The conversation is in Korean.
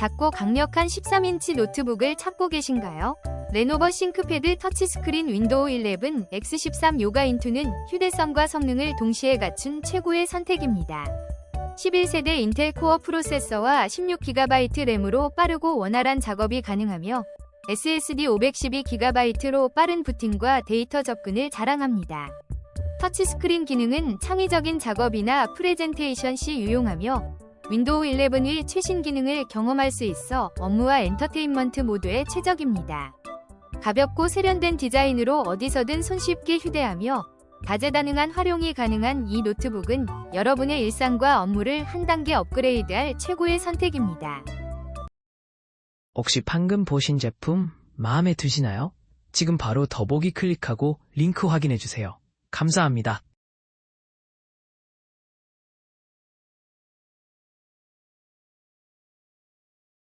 작고 강력한 13인치 노트북을 찾고 계신가요? 레노버 싱크패드 터치스크린 윈도우 11 X13 요가 인투는 휴대성과 성능을 동시에 갖춘 최고의 선택입니다. 11세대 인텔 코어 프로세서와 16GB 램으로 빠르고 원활한 작업이 가능하며 SSD 512GB로 빠른 부팅과 데이터 접근을 자랑합니다. 터치스크린 기능은 창의적인 작업이나 프레젠테이션 시 유용하며 윈도우 11의 최신 기능을 경험할 수 있어 업무와 엔터테인먼트 모두에 최적입니다. 가볍고 세련된 디자인으로 어디서든 손쉽게 휴대하며 다재다능한 활용이 가능한 이 노트북은 여러분의 일상과 업무를 한 단계 업그레이드할 최고의 선택입니다. 혹시 방금 보신 제품 마음에 드시나요? 지금 바로 더보기 클릭하고 링크 확인해 주세요. 감사합니다.